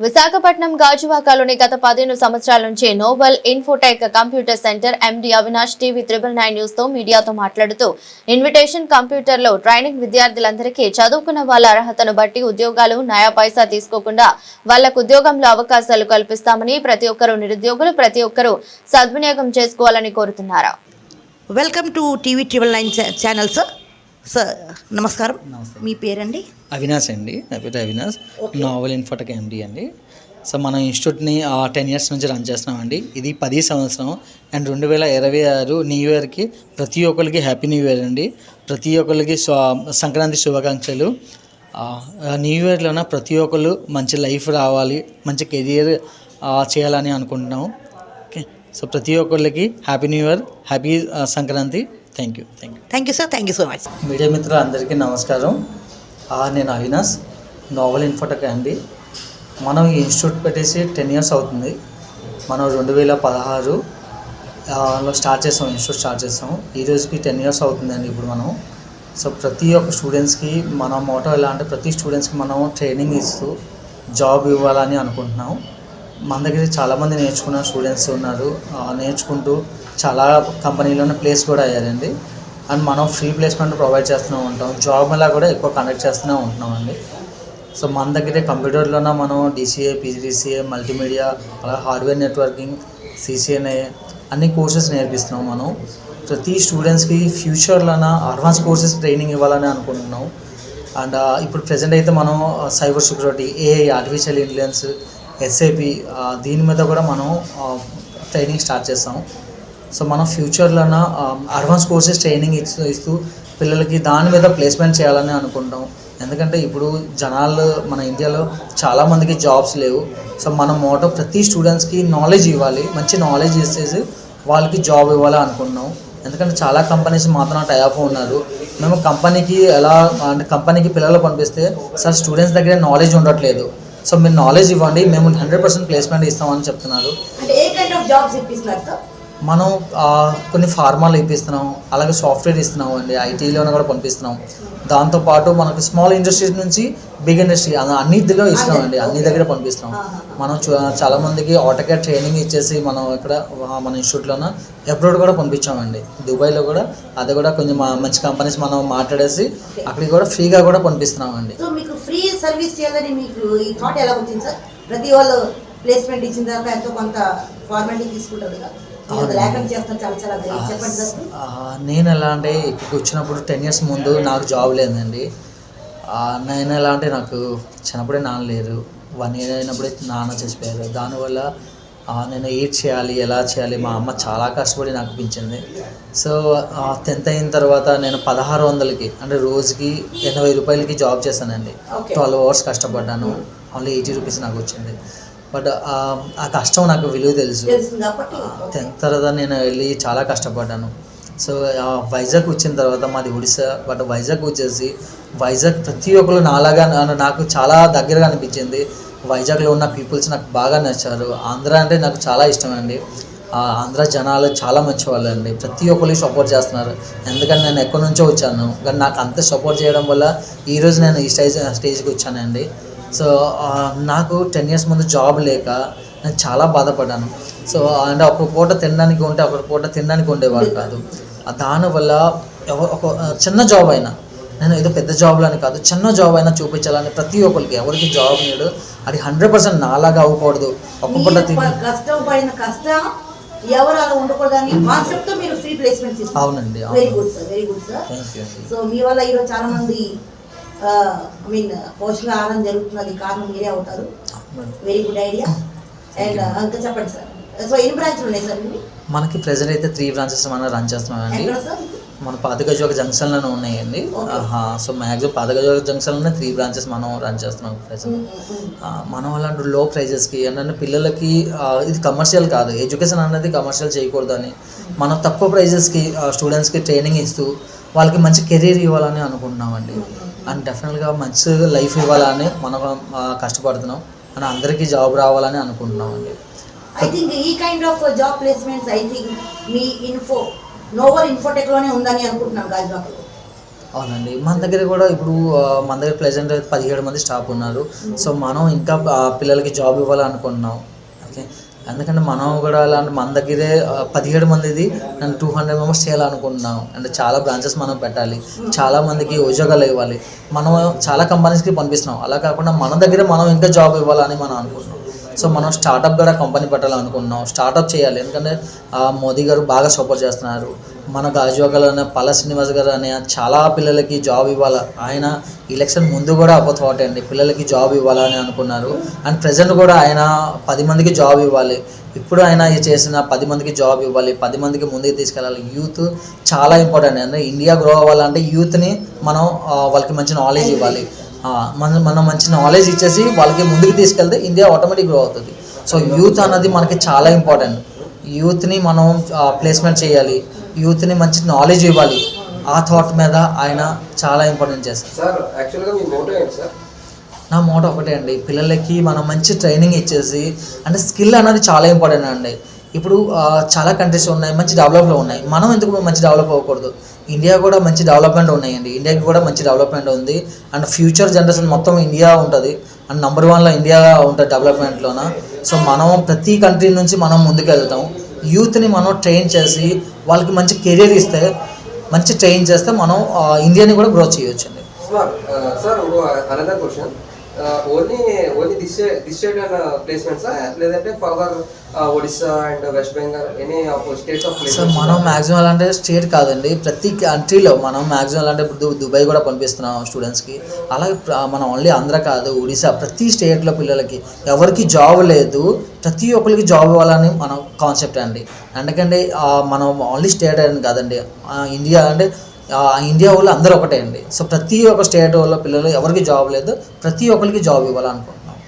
విశాఖపట్నం గాజువాకలోని గత పదిహేను సంవత్సరాల నుంచి Noble Infotech computer centre MD Avinash TV triple nine న్యూస్తో మీడియాతో మాట్లాడుతూ ఇన్విటేషన్ కంప్యూటర్లో ట్రైనింగ్ విద్యార్థులందరికీ చదువుకున్న వాళ్ళ అర్హతను బట్టి ఉద్యోగాలు నయా పైసా తీసుకోకుండా వాళ్ళకు ఉద్యోగంలో అవకాశాలు కల్పిస్తామని ప్రతి ఒక్కరూ నిరుద్యోగులు ప్రతి ఒక్కరూ సద్వినియోగం చేసుకోవాలని కోరుతున్నారు. Welcome to TV triple nine ఛా- ఛానల్ సార్ సార్ నమస్కారం. మీ పేరండి? అవినాష్ అండి. నా పేరు అవినాష్. నావల్ ఇన్ఫోటెక్ ఎండి అండి. సో మన ఇన్స్టిట్యూట్ని టెన్ ఇయర్స్ నుంచి రన్ చేస్తున్నామండి. ఇది పది సంవత్సరం. అండ్ రెండు వేల ఇరవై ఆరు న్యూ ఇయర్కి ప్రతి ఒక్కరికి హ్యాపీ న్యూ ఇయర్ అండి. ప్రతి ఒక్కరికి సంక్రాంతి శుభాకాంక్షలు. న్యూ ఇయర్లోన ప్రతి ఒక్కరు మంచి లైఫ్ రావాలి మంచి కెరియర్ చేయాలని అనుకుంటున్నాము. ఓకే సో ప్రతి ఒక్కరికి happy new year happy Sankranti. Thank you thank you thank you sir thank you so much media మిత్రులు అందరికీ నమస్కారం నేను అవినాష్ నోవల్ ఇన్ఫోటెక్ అండి మనం ఈ ఇన్స్టిట్యూట్ పెట్టేసి టెన్ ఇయర్స్ అవుతుంది. మనం రెండు వేల పదహారు లో స్టార్ట్ చేసాం ఇన్స్టిట్యూట్ స్టార్ట్ చేసాం ఈ రోజుకి టెన్ ఇయర్స్ అవుతుందండి ఇప్పుడు మనం. సో ప్రతి ఒక్క స్టూడెంట్స్కి మన మోటో ఎలా అంటే ప్రతి స్టూడెంట్స్కి మనం ట్రైనింగ్ ఇస్తూ జాబ్ ఇవ్వాలని అనుకుంటున్నాం. మన దగ్గర చాలామంది నేర్చుకున్న స్టూడెంట్స్ ఉన్నారు. నేర్చుకుంటూ చాలా కంపెనీలోనే ప్లేస్ కూడా అయ్యారండి. అండ్ మనం ఫ్రీ ప్లేస్మెంట్ ప్రొవైడ్ చేస్తూనే ఉంటాం. జాబ్ అలా కూడా ఎక్కువ కండక్ట్ చేస్తూనే ఉంటున్నాం అండి. సో మన దగ్గరే కంప్యూటర్లోనే మనం డిసిఏ పీజీసీఏ మల్టీమీడియా అలా హార్డ్వేర్ నెట్వర్కింగ్ సిసిఎన్ఏ అన్ని కోర్సెస్ నేర్పిస్తున్నాం మనం. ప్రతి స్టూడెంట్స్కి ఫ్యూచర్లోన అడ్వాన్స్ కోర్సెస్ ట్రైనింగ్ ఇవ్వాలని అనుకుంటున్నాం. అండ్ ఇప్పుడు ప్రజెంట్ అయితే మనం cyber security AI artificial intelligence SAP దీని మీద కూడా మనం ట్రైనింగ్ స్టార్ట్ చేస్తాం సో మనం ఫ్యూచర్లోన అడ్వాన్స్ కోర్సెస్ ట్రైనింగ్ ఇస్తూ ఇస్తూ పిల్లలకి దాని మీద ప్లేస్మెంట్ చేయాలని అనుకుంటాం ఎందుకంటే ఇప్పుడు జనాలు మన ఇండియాలో చాలామందికి జాబ్స్ లేవు. సో మన మోటో ప్రతి స్టూడెంట్స్కి నాలెడ్జ్ ఇవ్వాలి. మంచి నాలెడ్జ్ ఇచ్చేసి వాళ్ళకి జాబ్ ఇవ్వాలి అనుకుంటున్నాం ఎందుకంటే చాలా కంపెనీస్ మాత్రం టైప్ ఉన్నారు. మేము కంపెనీకి ఎలా అంటే కంపెనీకి పిల్లలు పంపిస్తే సార్ స్టూడెంట్స్ దగ్గర నాలెడ్జ్ ఉండట్లేదు. సో మీరు నాలెడ్జ్ ఇవ్వండి మేము హండ్రెడ్ పర్సెంట్ ప్లేస్మెంట్ ఇస్తామని చెప్తున్నారు. మనం కొన్ని ఫార్మాలు ఇప్పిస్తున్నాం అలాగే సాఫ్ట్వేర్ ఇస్తున్నాం అండి ఐటీలోనే కూడా పంపిస్తున్నాం. దాంతోపాటు మనకు స్మాల్ ఇండస్ట్రీస్ నుంచి బిగ్ ఇండస్ట్రీ అన్నిటిలో ఇస్తున్నాం అండి అన్ని దగ్గర పంపిస్తున్నాం. మనం చూ- చాలా మందికి ఆటోకేట్ ట్రైనింగ్ ఇచ్చేసి మనం ఇక్కడ మన ఇన్స్టిట్యూట్లోన అబ్రాడ్ కూడా పంపించామండి. దుబాయ్లో కూడా అది కూడా కొంచెం మంచి కంపెనీస్ మనం మాట్లాడేసి అక్కడికి కూడా ఫ్రీగా కూడా పంపిస్తున్నామండి. ఫ్రీ సర్వీస్ చేయాలని మీకు ఈ థాట్ ఎలా వచ్చింది సార్? ప్రతి వాళ్ళు ప్లేస్మెంట్ ఇచ్చిన తర్వాత ఎంతో కొంత ఫార్మాలిటీ తీసుకుంటారు కదా. నేను ఎలా అంటే ఇక్కడికి వచ్చినప్పుడు టెన్ ఇయర్స్ ముందు నాకు జాబ్ లేదండి. నేను ఎలా అంటే నాకు చిన్నప్పుడే నాన్న లేరు. వన్ ఇయర్ అయినప్పుడే నాన్న చచ్చిపోయారు. దానివల్ల నేను ఏడ్ చేయాలి ఎలా చేయాలి మా అమ్మ చాలా కష్టపడి నాకు పెంచింది. సో టెన్త్ అయిన తర్వాత నేను పదహారు వందలకి అంటే రోజుకి ఎనభై రూపాయలకి జాబ్ చేశానండి. ట్వెల్వ్ అవర్స్ కష్టపడ్డాను. ఓన్లీ ఎయిటీ రూపీస్ నాకు వచ్చింది. బట్ ఆ కష్టం నాకు విలువ తెలుసు. టెన్త్ తర్వాత నేను వెళ్ళి చాలా కష్టపడ్డాను. సో వైజాగ్ వచ్చిన తర్వాత మాది ఒడిశా. బట్ వైజాగ్ వచ్చేసి వైజాగ్ ప్రతి ఒక్కరు నాలాగా నాకు చాలా దగ్గరగా అనిపించింది. వైజాగ్లో ఉన్న పీపుల్స్ నాకు బాగా నచ్చారు. ఆంధ్ర అంటే నాకు చాలా ఇష్టం అండి ఆంధ్ర జనాలు చాలా మంచివాళ్ళు అండి ప్రతి ఒక్కరికి సపోర్ట్ చేస్తున్నారు. ఎందుకంటే నేను ఎక్కడి నుంచో వచ్చాను. కానీ నాకు అంత సపోర్ట్ చేయడం వల్ల ఈరోజు నేను ఈ స్టేజ్ స్టేజ్కి వచ్చానండి. సో నాకు టెన్ ఇయర్స్ ముందు జాబ్ లేక నేను చాలా బాధపడ్డాను. సో అంటే ఒక పూట తినడానికి ఉంటే ఒక పూట తినడానికి ఉండేవాడు కాదు. దానివల్ల ఒక చిన్న జాబ్ అయినా నేను ఏదో పెద్ద జాబ్లు అని కాదు చిన్న జాబ్ అయినా చూపించాలని ప్రతి ఒక్కరికి ఎవరికి జాబ్ లేడు అది హండ్రెడ్ పర్సెంట్ నాలాగా అవ్వకూడదు. ఒక పూట మీరు తిని. ప- కష్టం పడిన కష్టం ఎవరు అలా ఉండకూడదని కాన్సెప్ట్తో మీరు ఫ్రీ ప్లేస్మెంట్ ఇస్తారు అవునండి very good sir very good sir అండి సో మీ వల్ల ఈరోజు చాలా మంది ఐ మీన్ పోషకాహారం జరుగుతున్నది కారణం మీరే అవుతారు. వెరీ గుడ్ ఐడియా అండ్ ఇంకా చెప్పండి సార్ సో ఎన్ని బ్రాంచ్లు ఉన్నాయి సార్ మనకి ప్రెజెంట్ అయితే త్రీ బ్రాంచెస్ మనం రన్ ఎక్కడ సార్ మన పాతగజోగ జంక్షన్లోనే ఉన్నాయండి. సో మ్యాక్సిమం పాతగజోగ జంక్షన్లోనే త్రీ బ్రాంచెస్ మనం రన్ చేస్తున్నాం ప్రెసెంట్ ఆ, మనం అలాంటి లో ప్రైజెస్కి ఏంటంటే పిల్లలకి ఇది కమర్షియల్ కాదు. ఎడ్యుకేషన్ అనేది కమర్షియల్ చేయకూడదు అని. మనం తక్కువ ప్రైజెస్కి స్టూడెంట్స్కి ట్రైనింగ్ ఇస్తూ వాళ్ళకి మంచి కెరీర్ ఇవ్వాలని అనుకుంటున్నామండి. అండ్ డెఫినెట్గా మంచి లైఫ్ ఇవ్వాలని మనం కష్టపడుతున్నాం. అండ్ అందరికీ జాబ్ రావాలని అనుకుంటున్నామండి. ఐ థింక్ ఈ kind of job placements I think me info నోవర్ ఇన్ఫోటెక్లోనే ఉందని అనుకుంటున్నాను గాజువాకలో అవునండి. మన దగ్గర కూడా ఇప్పుడు మన దగ్గర ప్రెసెంట్ పదిహేడు మంది స్టాఫ్ ఉన్నారు. సో మనం ఇంకా పిల్లలకి జాబ్ ఇవ్వాలనుకుంటున్నాం. ఓకే? ఎందుకంటే మనం కూడా అలాంటి మన దగ్గరే పదిహేడు మందిది నేను టూ హండ్రెడ్ మెంబర్స్ చేయాలనుకుంటున్నాం. అంటే చాలా బ్రాంచెస్ మనం పెట్టాలి. చాలా మందికి ఉద్యోగాలు ఇవ్వాలి. మనం చాలా కంపెనీస్కి పంపిస్తున్నాం. అలా కాకుండా మన దగ్గరే మనం ఇంకా జాబ్ ఇవ్వాలని మనం అనుకుంటున్నాం. సో మనం స్టార్టప్ కూడా కంపెనీ పెట్టాలనుకున్నాం. స్టార్టప్ చేయాలి. ఎందుకంటే మోదీ గారు బాగా సపోర్ట్ చేస్తున్నారు. మన గాజువాకలో అనే పల్ల శ్రీనివాస్ గారు అనే చాలా పిల్లలకి జాబ్ ఇవ్వాలి? ఆయన ఎలక్షన్ ముందు కూడా అపోతోటే అండి. పిల్లలకి జాబ్ ఇవ్వాలని అనుకున్నారు. అండ్ ప్రజెంట్ కూడా ఆయన పది మందికి జాబ్ ఇవ్వాలి. ఇప్పుడు ఆయన చేసిన పది మందికి జాబ్ ఇవ్వాలి. పది మందికి ముందుకు తీసుకెళ్ళాలి. యూత్ చాలా ఇంపార్టెంట్ అంటే ఇండియా గ్రో అవ్వాలంటే యూత్ని మనం వాళ్ళకి మంచి నాలెడ్జ్ ఇవ్వాలి. మనం మనం మంచి నాలెడ్జ్ ఇచ్చేసి వాళ్ళకి ముందుకు తీసుకెళ్తే ఇండియా ఆటోమేటిక్ గ్రో అవుతుంది. సో యూత్ అన్నది మనకి చాలా ఇంపార్టెంట్ యూత్ని మనం ప్లేస్మెంట్ చేయాలి. యూత్ని మంచి నాలెడ్జ్ ఇవ్వాలి. ఆ థాట్ మీద ఆయన చాలా ఇంపార్టెంట్ చేస్తారు. నా మోట ఒకటే అండి. పిల్లలకి మనం మంచి ట్రైనింగ్ ఇచ్చేసి అంటే స్కిల్ అనేది చాలా ఇంపార్టెంట్ అండి. ఇప్పుడు చాలా కంట్రీస్ ఉన్నాయి మంచి డెవలప్లో ఉన్నాయి. మనం ఎందుకు మంచి డెవలప్ అవ్వకూడదు? ఇండియా కూడా మంచి డెవలప్మెంట్ ఉన్నాయండి. ఇండియాకి కూడా మంచి డెవలప్మెంట్ ఉంది. అండ్ ఫ్యూచర్ జనరేషన్ మొత్తం ఇండియా ఉంటుంది. అండ్ నెంబర్ వన్లో ఇండియా ఉంటుంది డెవలప్మెంట్లోన సో మనం ప్రతి కంట్రీ నుంచి మనం ముందుకెళ్తాం. యూత్ని మనం ట్రైన్ చేసి వాళ్ళకి మంచి కెరీర్ ఇస్తే మంచి ట్రైన్ చేస్తే మనం ఇండియాని కూడా గ్రోత్ చేయొచ్చండి. Sir sir another question only only this this state and ప్లేస్మెంట్సా లేదంటే further Odisha and West Bengal any states of place మనం మ్యాక్సిమం అంటే స్టేట్ కాదండి. ప్రతి కంట్రీలో మనం మ్యాక్సిమం అంటే ఇప్పుడు దుబాయ్ కూడా పంపిస్తున్నాం స్టూడెంట్స్కి అలాగే మనం ఓన్లీ ఆంధ్ర కాదు ఒడిశా ప్రతి స్టేట్లో పిల్లలకి ఎవరికి జాబ్ లేదు ప్రతి ఒక్కరికి జాబ్ ఇవ్వాలని మన కాన్సెప్ట్ అండి. ఎందుకంటే మనం ఓన్లీ స్టేట్ అని కాదండి. ఇండియా అంటే ఇండియా వాళ్ళు అందరూ ఒకటే అండి. సో ప్రతి ఒక్క స్టేట్ వాళ్ళ పిల్లలు ఎవరికి జాబ్ లేదు ప్రతి ఒక్కరికి జాబ్ ఇవ్వాలనుకుంటున్నారు